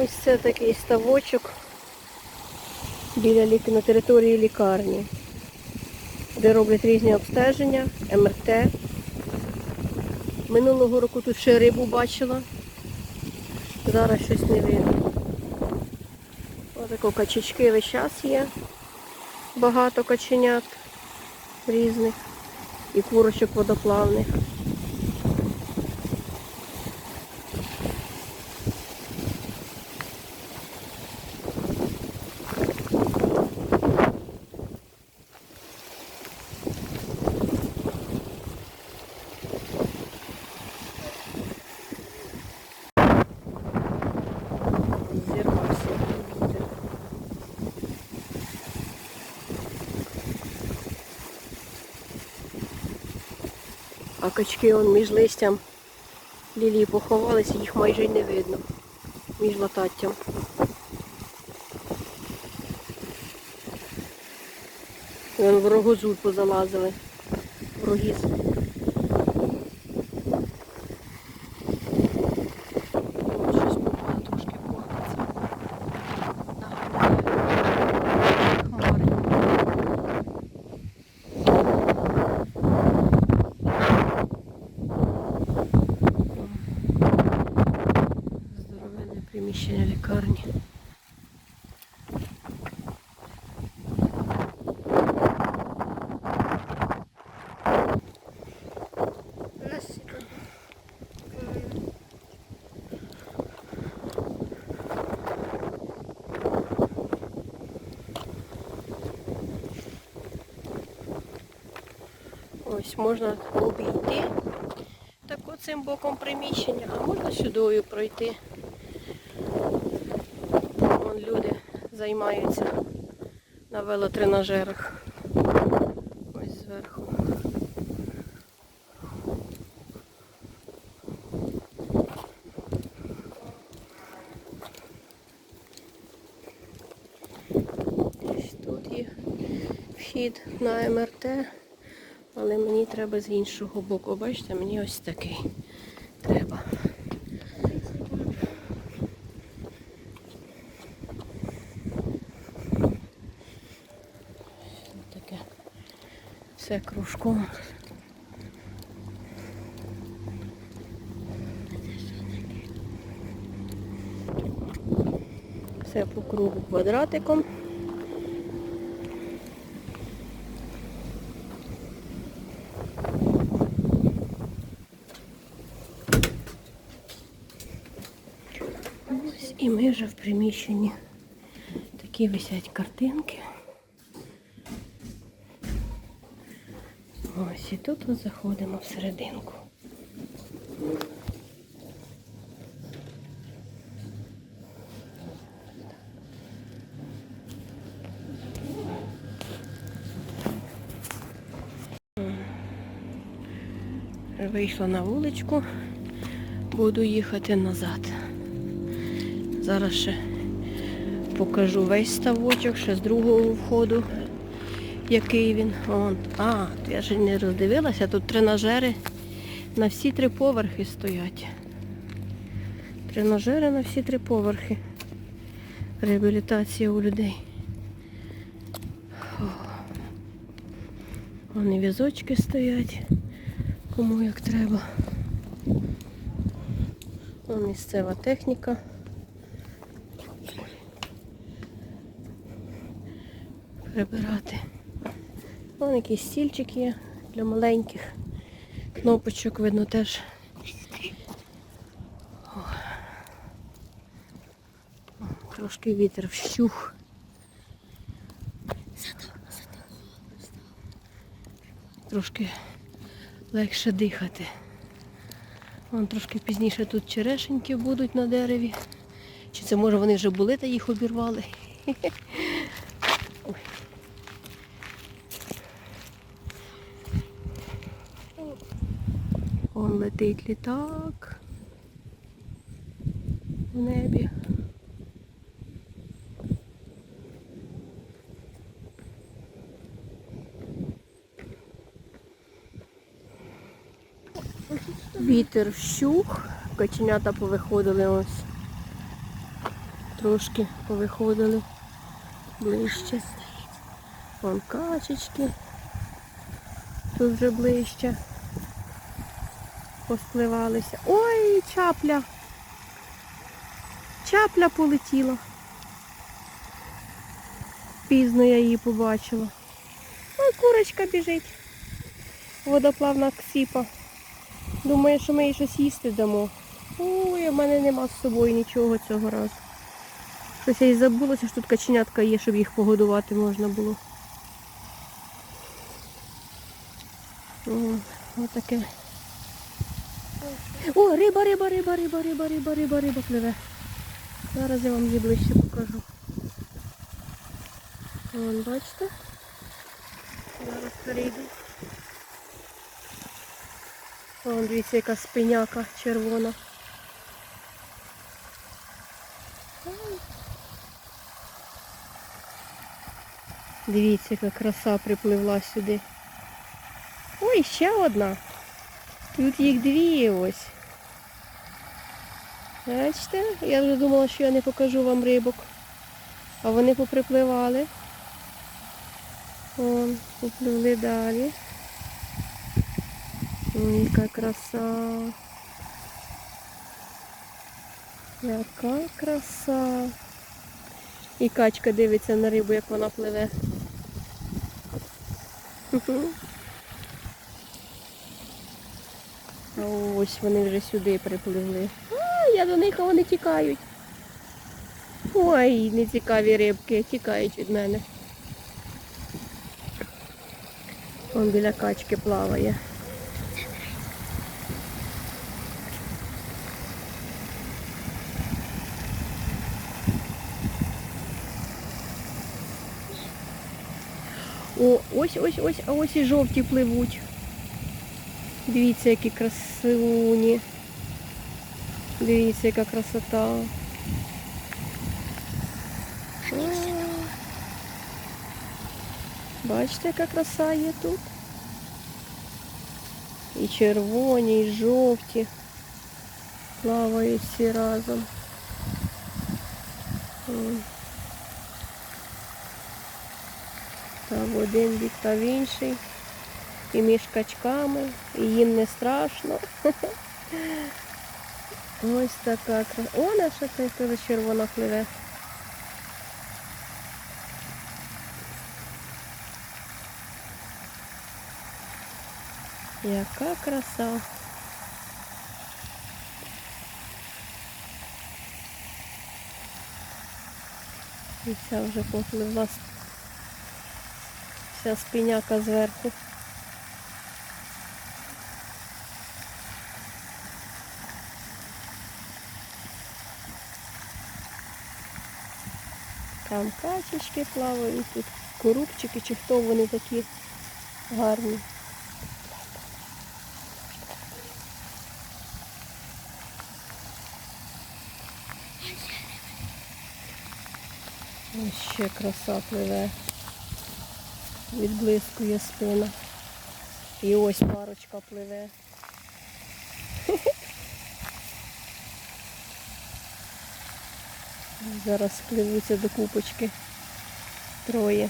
Ось це такий ставочок біля на території лікарні, де роблять різні обстеження, МРТ. Минулого року тут ще рибу бачила. Зараз щось не видно. Отако качечки весь час є. Багато каченят різних і курочок водоплавних. Зірвався вітер. А качки он між листям лілії поховалися, їх майже й не видно. Між лататтям. Вон в рогозу позалазили. В рогіз. О, Щось попало трошки пахнеться. Хмари. Здоровенне приміщення лікарні. У нас тут Ось можна обійти так оцим боком приміщення, а можна сюдою пройти. Вон люди займаються на велотренажерах. Ось зверху. Ось тут є вхід на МРТ. Але мені треба з іншого боку. Бачите, мені ось такий треба. Таке все кружком. Все по кругу квадратиком. Вже в приміщенні. Такі висять картинки. Ось і тут от заходимо всерединку. Вийшла на вуличку, буду їхати назад. Зараз ще покажу весь ставочок, ще з другого входу, який він. Вон. А, я ж не роздивилася, тут тренажери на всі три поверхи стоять. Тренажери на всі три поверхи. Реабілітація у людей. О. Вон і візочки стоять, кому як треба. Вон місцева техніка. Прибирати. Вон якийсь стільчик є для маленьких кнопочок, видно теж. Трошки вітер вщух. Трошки легше дихати. Вон трошки пізніше тут черешеньки будуть на дереві. Чи це може вони вже були та їх обірвали? Ой. Вон летить літак в небі. Вітер вщух, каченята повиходили ось. трошки повиходили ближче. Вон качечки. Тут вже ближче. Поспливалися. Ой, чапля! Чапля полетіла. Пізно я її побачила. Ой, курочка біжить. Водоплавна ксіпа. Думаю, що ми їй щось їсти дамо. Ой, в мене нема з собою нічого цього разу. Щось я й забулося, що тут каченятка є, щоб їх погодувати можна було. О, отаке. О, риба, риба, риба, риба, риба, риба, риба, риба пливе. Зараз я вам її ближче покажу. Вон, бачите? Зараз перейду. Вон, дивіться, яка спиняка червона. Дивіться, яка краса припливла сюди. Ой, ще одна. Тут їх дві ось. Бачите? Я вже думала, що я не покажу вам рибок. А вони поприпливали. Вон, попливли далі. Ой, яка краса. Яка краса. І качка дивиться на рибу, як вона пливе. А ось вони вже сюди припливли. А, я до них, а вони тікають. Ой, нецікаві рибки, тікають від мене. Он біля качки плаває. О, ось, ось, ось, а ось і жовті пливуть. Дивіться, які красуні. Дивіться, яка красота. Бачите, яка краса є тут? І червоні, і жовті. Плавають всі разом. М. Та в один бік, та в інший. І між качками, і їм не страшно. Ось така краса. О, наша теж теж червона пливе. Яка краса. І ця вже попливла вся спиняка зверху. Там качечки плавають, тут корубчики, чи хто вони такі гарні. Ось ще краса пливе. Відблискує спина. І ось парочка пливе. Зараз спливуться до купочки. Троє.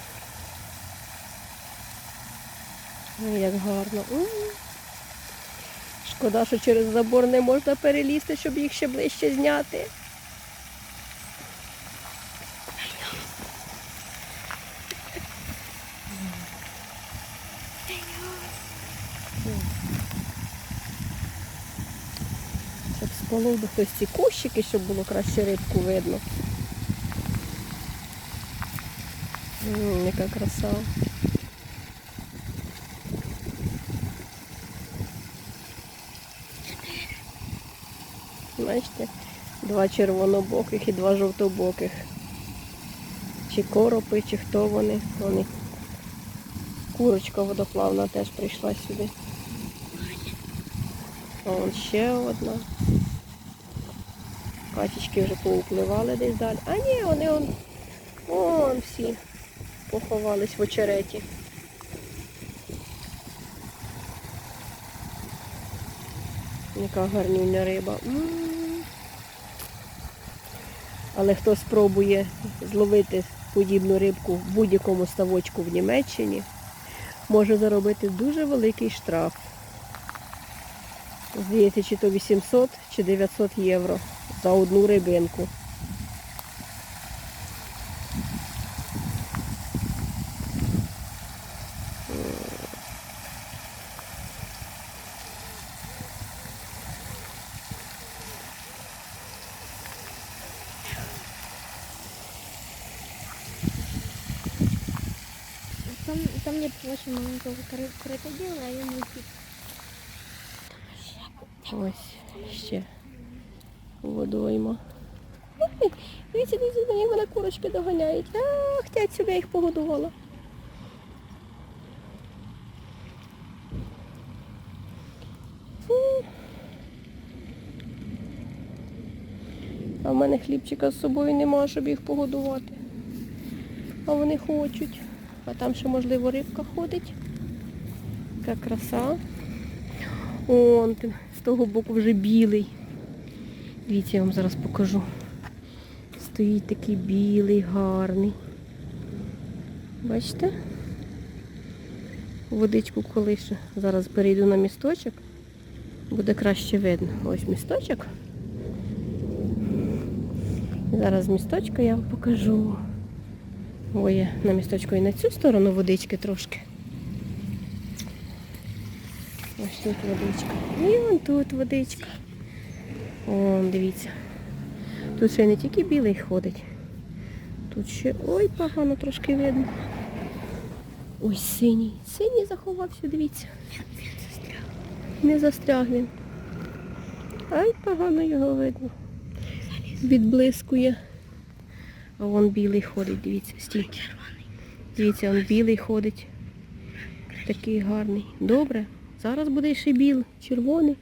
Ой, як гарно. Шкода, що через забор не можна перелізти, щоб їх ще ближче зняти. Щоб сполов би хтось ці кущики, щоб було краще рибку видно. М, яка краса. Бачите, два червонобоких і два жовтобоких. Чи коропи, чи хто вони. Вони. Курочка водоплавна теж прийшла сюди. А вон ще одна. Качечки вже поупливали десь далі. А ні, вони он, вон всі поховались в очереті. Яка гарнюня риба. Але хто спробує зловити подібну рибку в будь-якому ставочку в Німеччині, може заробити дуже великий штраф. Здається, чи то 800, чи 900 євро за одну рибинку. Там нет очень маленького крокодила, а ему тип. Ось ще водойма. Ой, Дивіться, дивіться, як вона курочки доганяють. А, хотять, щоб їх погодувала. А в мене хлібчика з собою нема, щоб їх погодувати. А вони хочуть. А там ще, можливо, рибка ходить. Яка краса. Он з того боку вже білий. Дивіться, я вам зараз покажу. Стоїть такий білий, гарний. Бачите? Водичку колише. Зараз перейду на місточок. Буде краще видно. Ось місточок. Зараз місточка я вам покажу. Ой, на місточку і на цю сторону водички трошки. Ось тут водичка. І вон тут водичка. Вон, дивіться. Тут ще не тільки білий ходить. Тут ще... Ой, погано трошки видно. Ось синій. Синій заховався, дивіться. Не застряг він. Ай, погано його видно. Відблискує. Вон білий ходить, дивіться, стій. Дивіться, он білий ходить. Такий гарний. Добре. Зараз буде ще білий, червоний.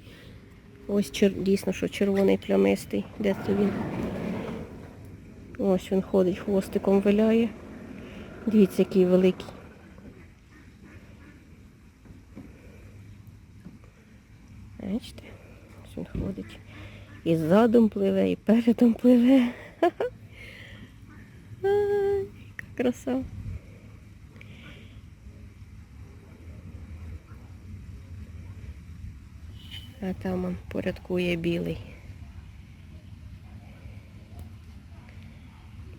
Ось чер... дійсно, що червоний плямистий. Де це він? Ось він ходить, хвостиком виляє. Дивіться, який великий. Бачите? Ось він ходить. І задом пливе, і передом пливе. Краса. А там он порядкує білий.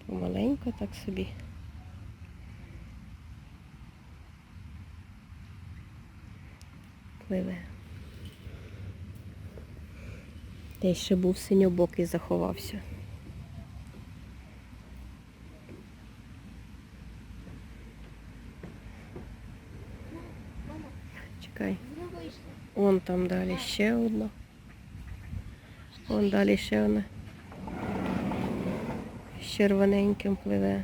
Помаленько так собі. Пливе. Десь ще був синьобокий заховався. Чекай. Ну. Вон там далі ще одна. Вон далі ще одна. З червоненьким пливе.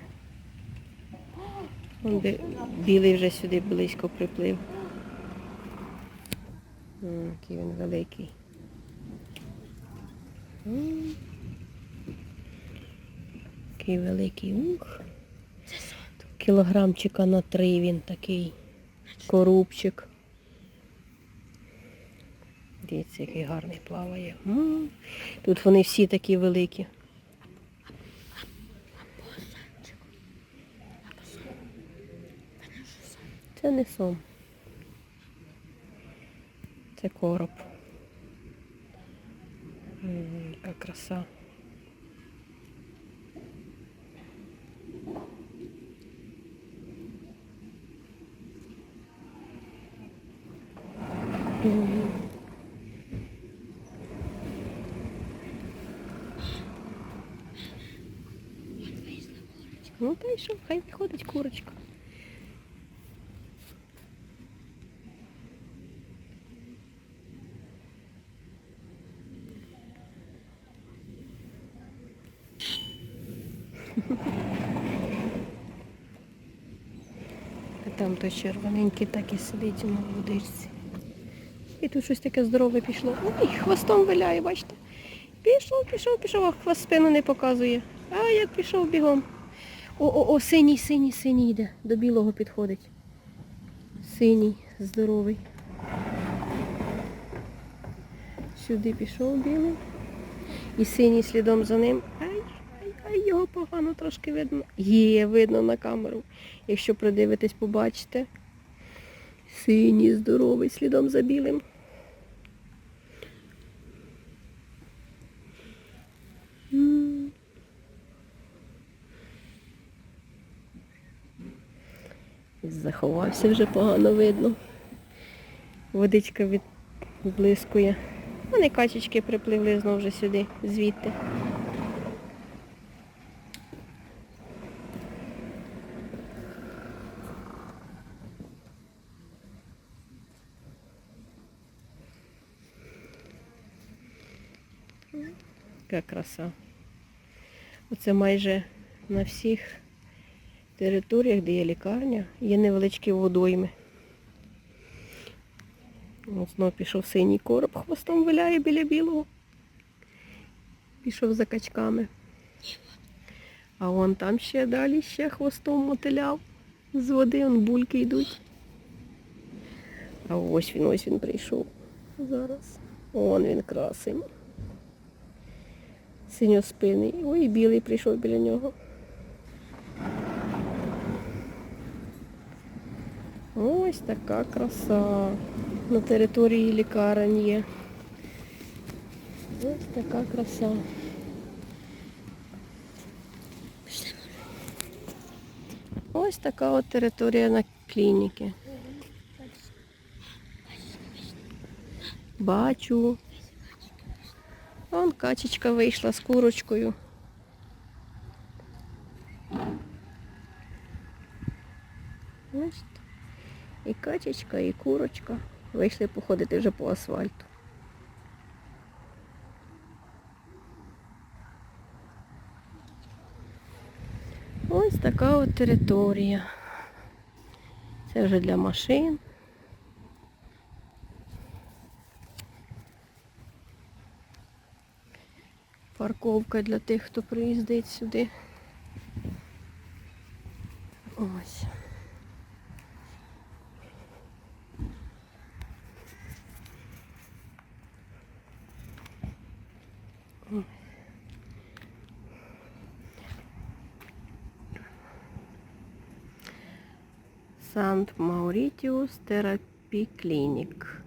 Вон бі- білий вже сюди близько приплив. М, Який він великий. М. Який великий ух. Кілограмчика на три він такий. Корубчик. Дивіться, який гарний плаває. Тут вони всі такі великі. Це не сом. Це короб. М, Яка краса. М. Що, хай виходить курочка. А там той червоненький так і сидить на водичці. І тут щось таке здорове пішло. Ой, хвостом виляє, бачите. Пішов, пішов, пішов, а хвост спину не показує. А як пішов бігом. О, о, о, синій, синій, синій йде. До білого підходить. Синій, здоровий. Сюди пішов білий. І синій слідом за ним. Ай, ай, ай, його погано трошки видно. Є, видно на камеру. Якщо придивитесь, побачите. Синій, здоровий, слідом за білим. М. Заховався вже погано видно. Водичка відблискує. Вони качечки припливли знову вже сюди, звідти. Яка краса. Оце майже на всіх територіях, де є лікарня, є невеличкі водойми. От знову пішов синій короб, хвостом виляє біля білого. Пішов за качками. А вон там ще далі ще хвостом мотиляв. З води вон бульки йдуть. А ось він, ось він прийшов. Зараз. Вон він красень. Синьоспиний. Ой, білий прийшов біля нього. Ось така краса. На території лікарень є. Ось така краса. Ось така от територія на клініки. Бачу. Вон качечка вийшла з курочкою. Ось. І качечка, і курочка вийшли походити вже по асфальту. Ось така от територія. Це вже для машин. Парковка для тих, хто приїздить сюди. Ось. Сант Маурітіус Терапі Клінік.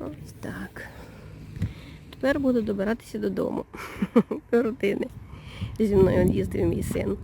Ось так. Тепер буду добиратися додому. До родини. Зі мною їздив мій син.